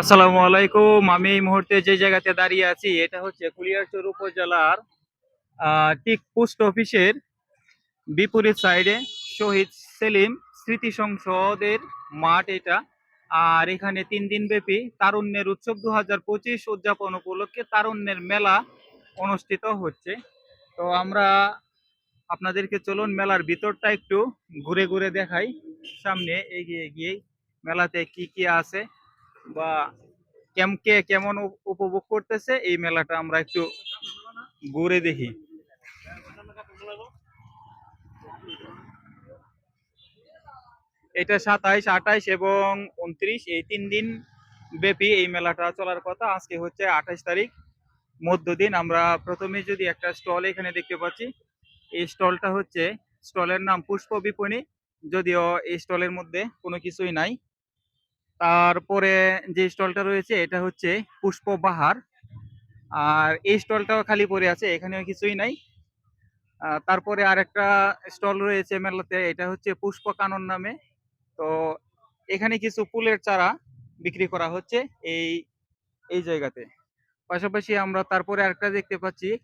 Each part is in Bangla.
আসসালামু আলাইকুম। আমি এই মুহূর্তে যে জায়গাতে দাঁড়িয়ে আছি, এটা হচ্ছে কুলিয়ারচর উপজেলার টিক পোস্ট অফিসের বিপরীত সাইডে শহীদ সেলিম স্মৃতি সংসদের মাঠ এটা। আর এখানে তিন দিন ব্যাপী তারুণ্যের উৎসব দু হাজার পঁচিশ উদযাপন উপলক্ষে তারুণ্যের মেলা অনুষ্ঠিত হচ্ছে। তো আমরা আপনাদেরকে চলুন মেলার ভিতরটা একটু ঘুরে ঘুরে দেখাই। সামনে এগিয়ে গিয়ে মেলাতে কি কি আছে। বা কেম, কে কেমন উপ- উপভোগ করতেছে, এই মেলাটা আমরা একটু ঘুরে দেখি। এটা সাতাইশ, আঠাইশ এবং উনত্রিশ, এই তিন দিন ব্যাপী এই মেলাটা চলার কথা। আজকে হচ্ছে আঠাইশ তারিখ মধ্যদিন আমরা প্রথমে যদি একটা স্টল এখানে দেখতে পাচ্ছি, এই স্টলটা হচ্ছে স্টলের নাম পুষ্প বিপণী। যদিও এই স্টলের মধ্যে কোনো কিছুই নাই। তারপরে যে স্টলটা রয়েছে, এটা হচ্ছে পুষ্প বাহার। আর এই স্টলটাও খালি পড়ে আছে, এখানেও কিছুই নাই। তারপরে আরেকটা স্টল রয়েছে মেলাতে, এটা হচ্ছে পুষ্প কানন নামে। তো এখানে কিছু ফুলের চারা বিক্রি করা হচ্ছে এই এই জায়গাতে। পাশাপাশি আমরা তারপরে আরেকটা দেখতে পাচ্ছি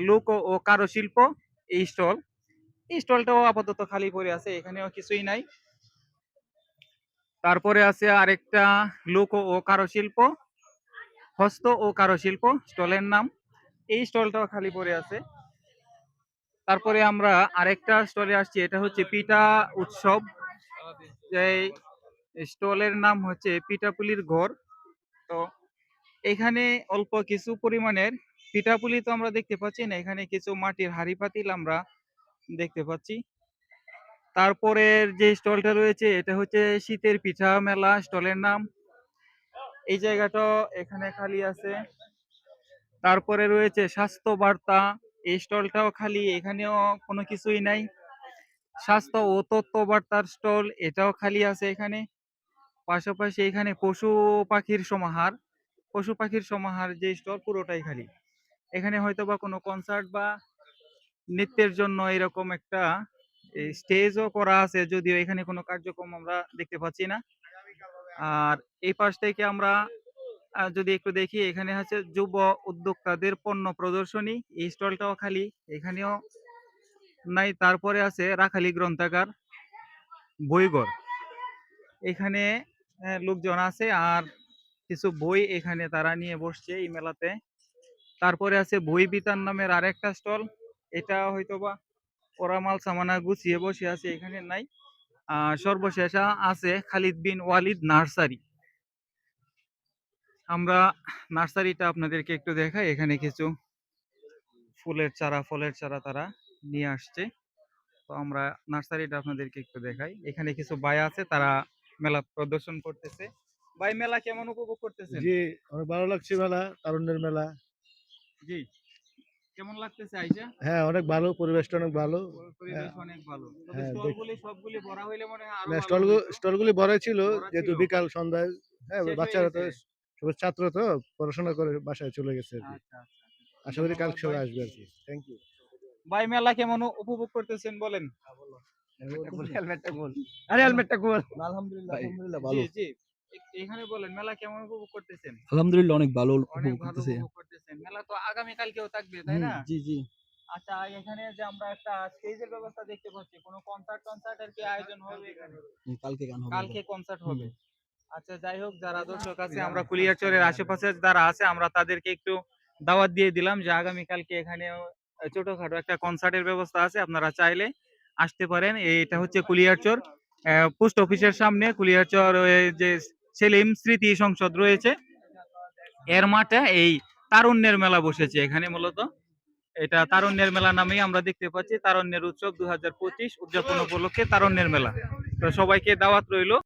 লোক ও- ও কারুশিল্প এই স্টল। এই স্টলটাও আপাতত খালি পড়ে আছে, এখানেও কিছুই নাই। তারপরে আছে আরেকটা লোক ও কারুশিল্প, হস্ত ও কারুশিল্প, স্টলের নাম। এই স্টলটাও খালি পড়ে আছে। তারপরে আমরা আরেকটা স্টলে আসছি, এটা হচ্ছে পিঠা উৎসব। এই স্টলের নাম হচ্ছে পিঠাপুলির ঘর। তো এখানে অল্প কিছু পরিমাণের পিঠাপুলি তো আমরা দেখতে পাচ্ছি না, এখানে কিছু মাটির হাঁড়ি পাতিল আমরা দেখতে পাচ্ছি। তারপরের যে স্টলটা রয়েছে, এটা হচ্ছে শীতের পিঠা মেলা, স্টলের নাম। এই জায়গাটা এখানে খালি আছে। তারপরে রয়েছে স্বাস্থ্য বার্তা। এই স্টলটাও খালি, এখানেও কোনো কিছুই নাই। স্বাস্থ্য ও তথ্য বার্তার স্টল, এটাও খালি আছে এখানে। পাশাপাশি এখানে পশু পাখির সমাহার। পশু পাখির সমাহার যে স্টল, পুরোটাই খালি। এখানে হয়তো বা কোনো কনসার্ট বা নৃত্যের জন্য এরকম একটা স্টেজও করা আছে, যদিও এখানে কোনো কার্যক্রম আমরা দেখতে পাচ্ছি না। আর এই পাশ থেকে আমরা যদি একটু দেখি, এখানে হচ্ছে যুব উদ্যোক্তাদের পণ্য প্রদর্শনী, এই স্টলটাও খালি, এখানেও নাই, তারপরে আছে রাখালি গ্রন্থাগার, বইঘর। এখানে লোকজন আছে আর কিছু বই এখানে তারা নিয়ে বসছে এই মেলাতে। তারপরে আছে বই বিতান নামের আরেকটা স্টল, এটা হয়তোবা ওরা মাল সামানা গুছিয়ে বসে আছে এখানে নাই। সর্বশেষ আছে খালিদ বিন ওয়ালিদ নার্সারি। আমরা নার্সারিটা আপনাদেরকে একটু দেখাই এখানে কিছু ফুলের চারা ফলের চারা তারা নিয়ে আসছে। তো আমরা নার্সারিটা আপনাদেরকে একটু দেখাই। এখানে কিছু ভাই আছে তারা মেলা প্রদর্শন করতেছে। ভাই মেলা কেমন উপভোগ করতেছে জি অনেক ভালো লাগছে মেলা তারুণ্যের মেলা। জি। কেমন লাগতেছে আইসা? হ্যাঁ অনেক ভালো পরিবেশটা অনেক ভালো। পরিবেশ অনেক ভালো। তবে হ্যাঁ, স্টলগুলি সবগুলি ভরা হইলে মনে হয় আরও ছিল যেহেতু বিকাল সন্ধ্যায় হ্যাঁ বাচ্চারা তো। সব ছাত্র তো পড়াশোনা করে বাসায় চলে গেছে কি। আচ্ছা, আচ্ছা। আশা করি কালকে ধন্যবাদ সবাই আসবে আর কি। থ্যাংক ইউ ভাই মেলা কেমন উপভোগ করতেছেন বলেন? আরে হেলমেটটা গোল। আলহামদুলিল্লাহ আলহামদুলিল্লাহ ভালো। জি। এ- এখানে বলেন মেলা কেমন উপভোগ করতেছেন? আলহামদুলিল্লাহ অনেক ভালো উপভোগ করতেছে। মেলা তো আগামী কালকেও থাকবে তাই না? জি জি। আচ্ছা এখানে যে আমরা একটা স্টেজের ব্যবস্থা দেখতে পাচ্ছি কোনো কনসার্ট কনসার্টের কি আয়োজন হবে এখানে? কালকে গান হবে। কালকে কনসার্ট হবে। আচ্ছা যাই হোক যারা দর্শক আছে আমরা কুলিয়ারচরের আশেপাশে যারা আছে আমরা তাদেরকে একটু দাওয়াত দিয়ে দিলাম যে আগামী কালকে এখানে ছোটখাটো একটা কনসার্টের ব্যবস্থা আছে আপনারা চাইলে আসতে পারেন। এটা হচ্ছে কুলিয়ারচর পোস্ট অফিসের সামনে কুলিয়ারচর যে সেলিম স্মৃতি সংসদ রয়েছে। এর মাঠে এই তারুণ্যের মেলা বসেছে এখানে মূলত। এটা তারুণ্যের মেলা নামেই আমরা দেখতে পাচ্ছি। তারুণ্যের উৎসব দু হাজার পঁচিশ উদযাপন উপলক্ষে তারুণ্যের মেলা। তো সবাইকে দাওয়াত রইল।